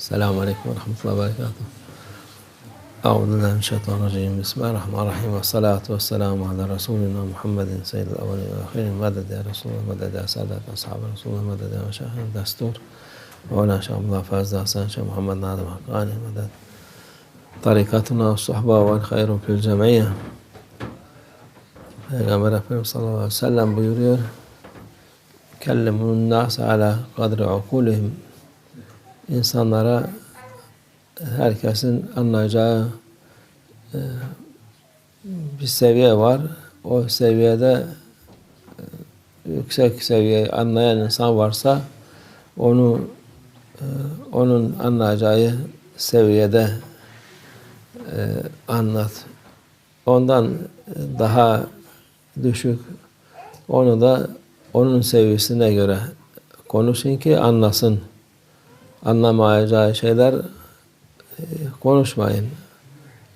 السلام عليكم ورحمة الله وبركاته. أعوذ بالله من الشيطان الرجيم. بسم الله الرحمن الرحيم. والصلاة والسلام على رسولنا محمد سيد الأولين والآخرين. مدد يا رسول الله مدد يا سادة أصحاب رسول الله مدد يا مشايخ الدستور مولانا شيخ الله فاز حسن شيخ محمد نادم حقاني. مدد. طريقتنا والصحبة والخير في الجمعية Peygamber Efendimiz sallallahu aleyhi ve sellem buyuruyor Kellemun nas ala kadri ukulihim insanlara herkesin anlayacağı e, bir seviye var. O seviyede e, yüksek seviye anlayan insan varsa onu e, onun anlayacağı seviyede anlat. Ondan daha düşük onu da onun seviyesine göre konuşun ki anlasın. Anlamayacağı şeyler konuşmayın.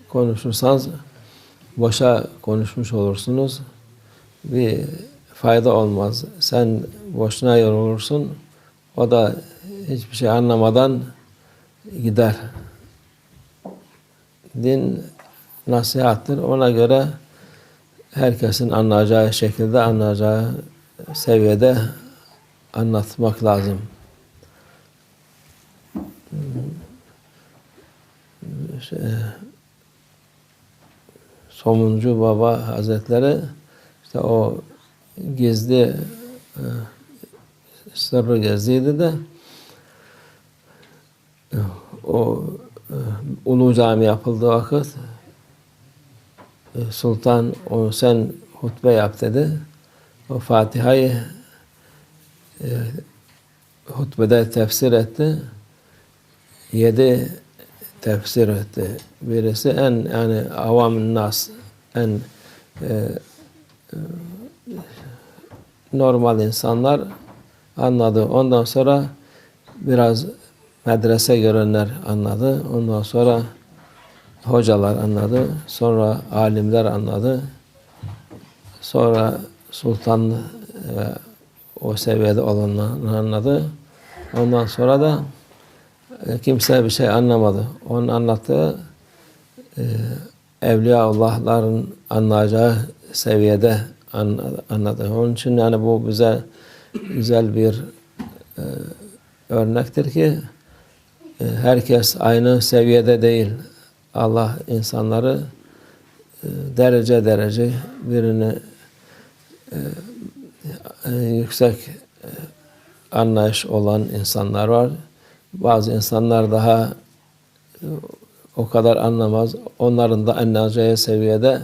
Konuşursanız boşa konuşmuş olursunuz. Bir fayda olmaz. Sen boşuna yorulursun. O da hiçbir şey anlamadan gider. Din nasihattır. Ona göre herkesin anlayacağı şekilde, anlayacağı seviyede anlatmak lazım. Şey, Somuncu Baba Hazretleri işte o gizli sırrı gezdiydi de o Ulu Cami yapıldığı vakit Sultan o sen hutbe yap dedi. O Fatiha'yı e, hutbede tefsir etti. Yedi tefsir etti. Birisi en yani avam nas en e, normal insanlar anladı. Ondan sonra biraz medrese görenler anladı. Ondan sonra hocalar anladı. Sonra alimler anladı. Sonra sultan ve o seviyede olanlar anladı. Ondan sonra da kimse bir şey anlamadı. Onun anlattığı e, Evliyaullah'ların anlayacağı seviyede anladı. Onun için yani bu bize güzel bir e, örnektir ki e, herkes aynı seviyede değil. Allah insanları e, derece derece birini e, yüksek e, anlayış olan insanlar var. Bazı insanlar daha o kadar anlamaz. Onların da anlayacağı seviyede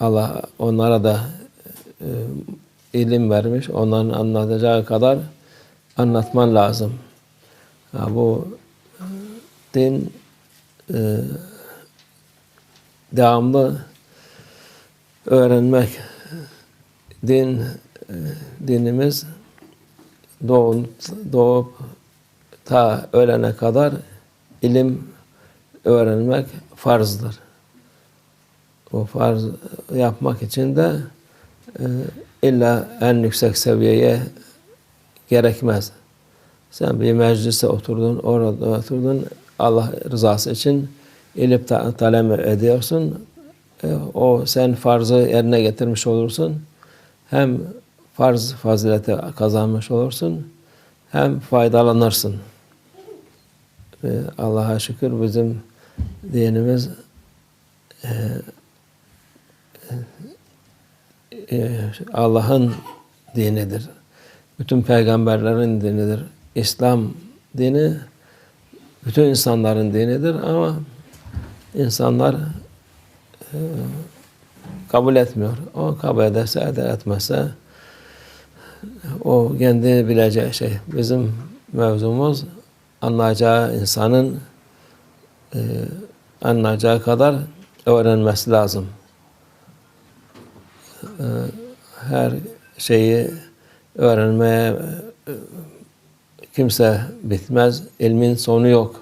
Allah onlara da ilim vermiş. Onların anlatacağı kadar anlatman lazım. Bu din e, devamlı öğrenmek. Din e, dinimiz doğup, doğup ta ölene kadar ilim öğrenmek farzdır. O farz yapmak için de e, illa en yüksek seviyeye gerekmez. Sen bir meclise oturdun, orada oturdun, Allah rızası için ilim talep ediyorsun. E, o sen farzı yerine getirmiş olursun. Hem farz fazileti kazanmış olursun. Hem faydalanırsın. Allah'a şükür bizim dinimiz e, e, Allah'ın dinidir. Bütün peygamberlerin dinidir. İslam dini bütün insanların dinidir ama insanlar e, kabul etmiyor. O kabul ederse eder etmezse o kendi bileceği şey. Bizim mevzumuz anlayacağı insanın e, anlayacağı kadar öğrenmesi lazım. E, her şeyi öğrenmeye kimse bitmez. ilmin sonu yok.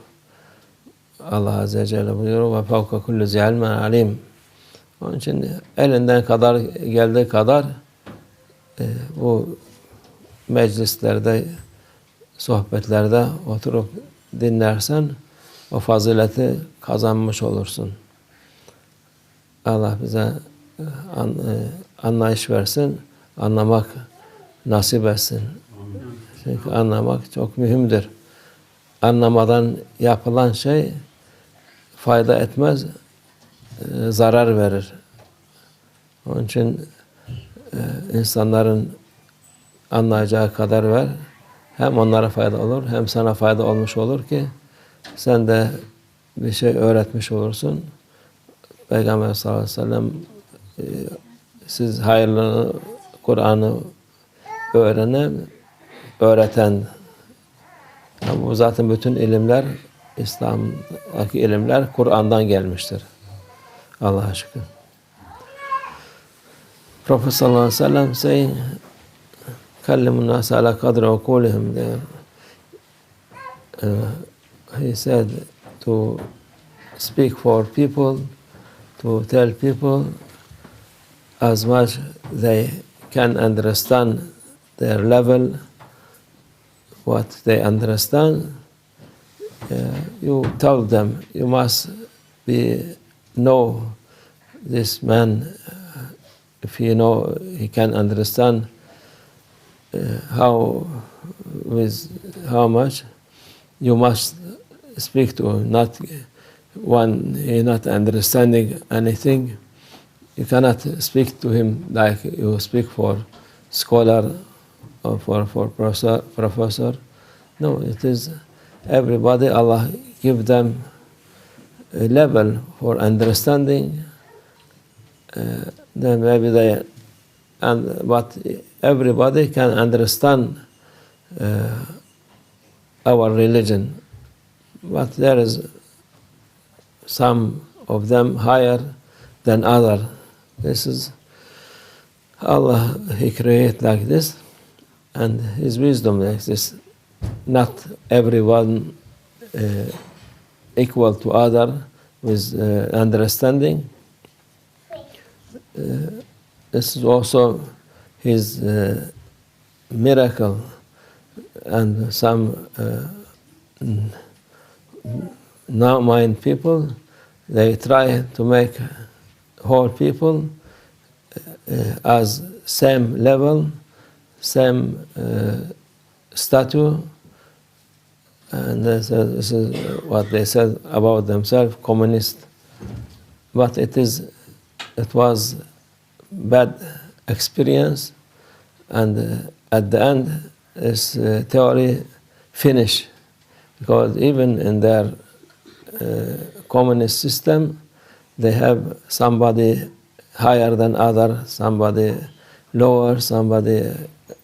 Allah Azze ve Celle buyuruyor ve fevka kullu zilmen alim. Onun için elinden kadar geldiği kadar e, bu meclislerde sohbetlerde oturup dinlersen o fazileti kazanmış olursun. Allah bize e, an, e, anlayış versin, anlamak nasip etsin. Çünkü anlamak çok mühimdir. Anlamadan yapılan şey fayda etmez, e, zarar verir. Onun için insanların anlayacağı kadar ver. Hem onlara fayda olur, hem sana fayda olmuş olur ki sen de bir şey öğretmiş olursun. Peygamber sallallahu aleyhi ve sellem e, siz hayırlı Kur'an'ı öğrenen, öğreten yani bu zaten bütün ilimler İslam'daki ilimler Kur'an'dan gelmiştir. Allah'a şükür. Prophet sallallahu aleyhi ve sellem saying كلموا الناس على قدر عقولهم there. Uh, he said to speak for people, to tell people as much they can understand their level, what they understand. Uh, you tell them you must be know this man if you know he can understand uh, how with how much you must speak to not one he not understanding anything. You cannot speak to him like you speak for scholar or for, for professor, professor. No it is everybody allah give them a level for understanding uh, then maybe they and but everybody can understand uh, our religion. But there is some of them higher than other. This is Allah he created like this and his wisdom like this. Not everyone uh, equal to other with uh, understanding. Uh, this is also his uh, miracle and some uh, now mind people. They try to make whole people uh, as same level same uh, stature and this, this is what they said about themselves communist. But it is it was bad experience and uh, at the end this uh, theory finish. Because even in their uh, communist system they have somebody higher than other somebody lower somebody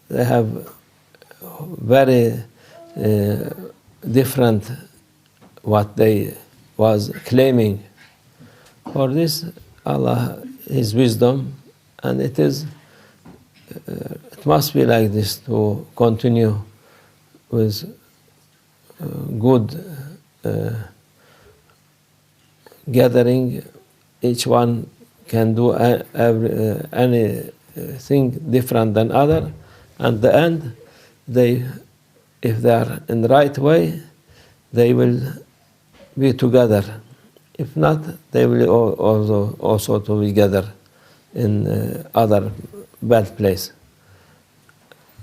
they have very uh, different what they was claiming. For this allah his wisdom and it is uh, it must be like this to continue with uh, good uh, gathering. Each one can do every, anything different than other. And the end they if they are in the right way they will be together. If not they will also also to be together in uh, other bad place.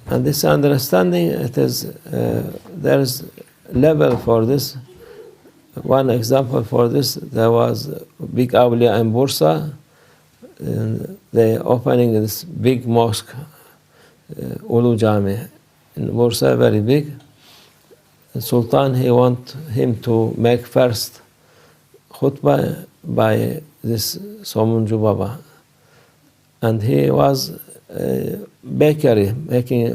And this understanding, it is uh, there is level for this. One example for this, there was big awliya in Bursa. And they opening this big mosque, uh, Ulu Jami in Bursa, very big. The Sultan, he want him to make first khutbah by this Somunju Baba and he was a bakery making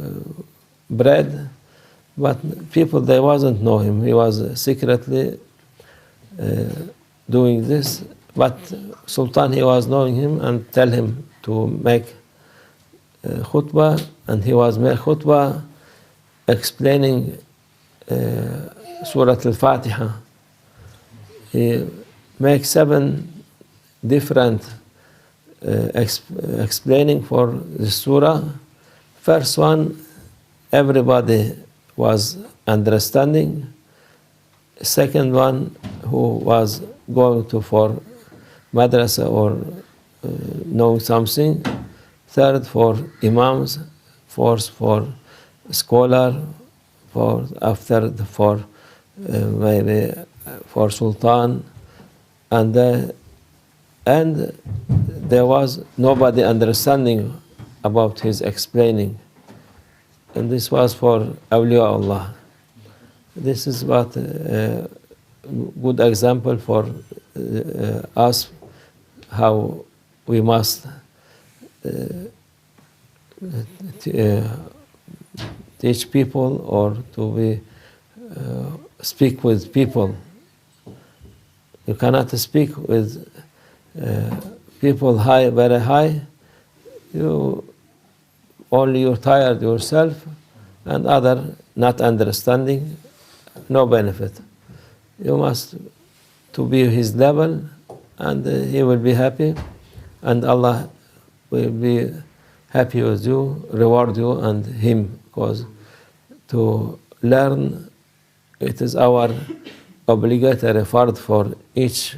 uh, bread but people they wasn't know him. He was secretly uh, doing this but sultan he was knowing him and tell him to make uh, khutbah. And he was make khutbah explaining uh, surah al-fatiha. He make seven different uh, explaining for the surah. First one, everybody was understanding. Second one who was going to for madrasa or uh, knowing something. Third for imams. Fourth for scholar. For after for uh, maybe for sultan, and uh, and there was nobody understanding about his explaining. And this was for awliya Allah. This is what uh, good example for uh, us how we must uh, t- uh, teach people or to be uh, speak with people. You cannot speak with uh, people high, very high. You only you're tired yourself, and other not understanding, no benefit. You must to be his level, and he will be happy, and Allah will be happy with you, reward you and him, because to learn it is our obligatory part for each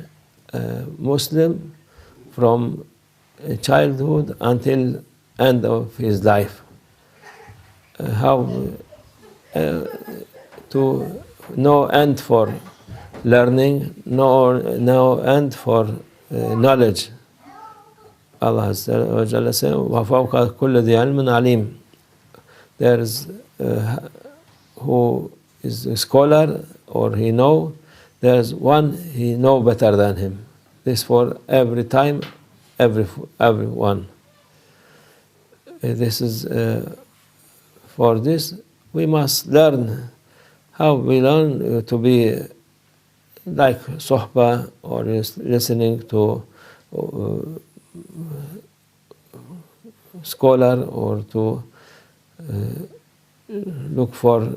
uh, Muslim from childhood until end of his life. Uh, how uh, to no end for learning, no no end for uh, knowledge. Allah Azza wa Jalla says, وَفَوْقَ كُلِّ ذِي عِلْمٍ عَلِيمٍ There is uh, who is a scholar or he know, there is one he know better than him. This for every time, every everyone. This is uh, for this we must learn how we learn to be like sohba or listening to uh, scholar or to uh, look for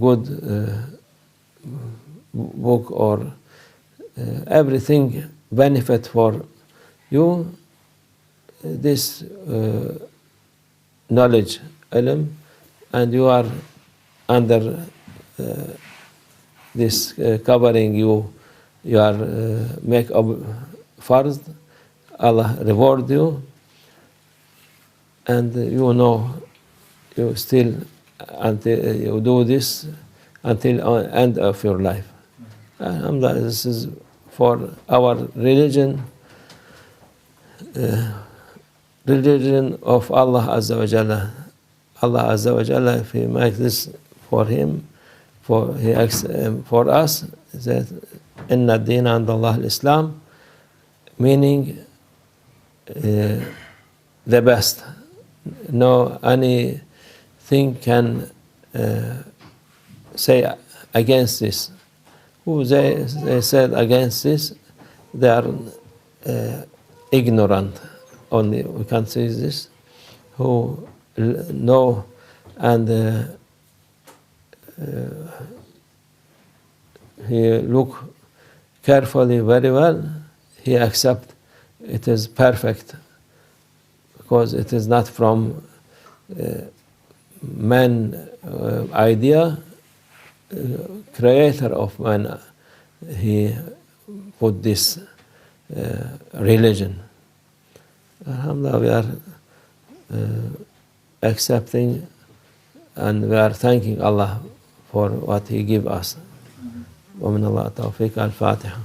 good uh, book or uh, everything benefit for you this uh, knowledge ilm and you are under uh, this uh, covering you. You are uh, make up farz Allah reward you and you know you still until you do this until end of your life. Alhamdulillah this is for our religion uh, religion of Allah Azza wa Jalla. Allah Azza wa Jalla, if He makes this for Him, for He um, for us, that Inna Deen and Allah Islam, meaning uh, the best. No anything can uh, say against this. Who they, they said against this, they are uh, ignorant. Only we can say this. Who know and uh, uh, he look carefully very well. He accept it is perfect because it is not from uh, man uh, idea creator of man he put this religion Alhamdulillah, we are uh, accepting and we are thanking Allah for what He give us. ومن الله التوفيق الفاتحة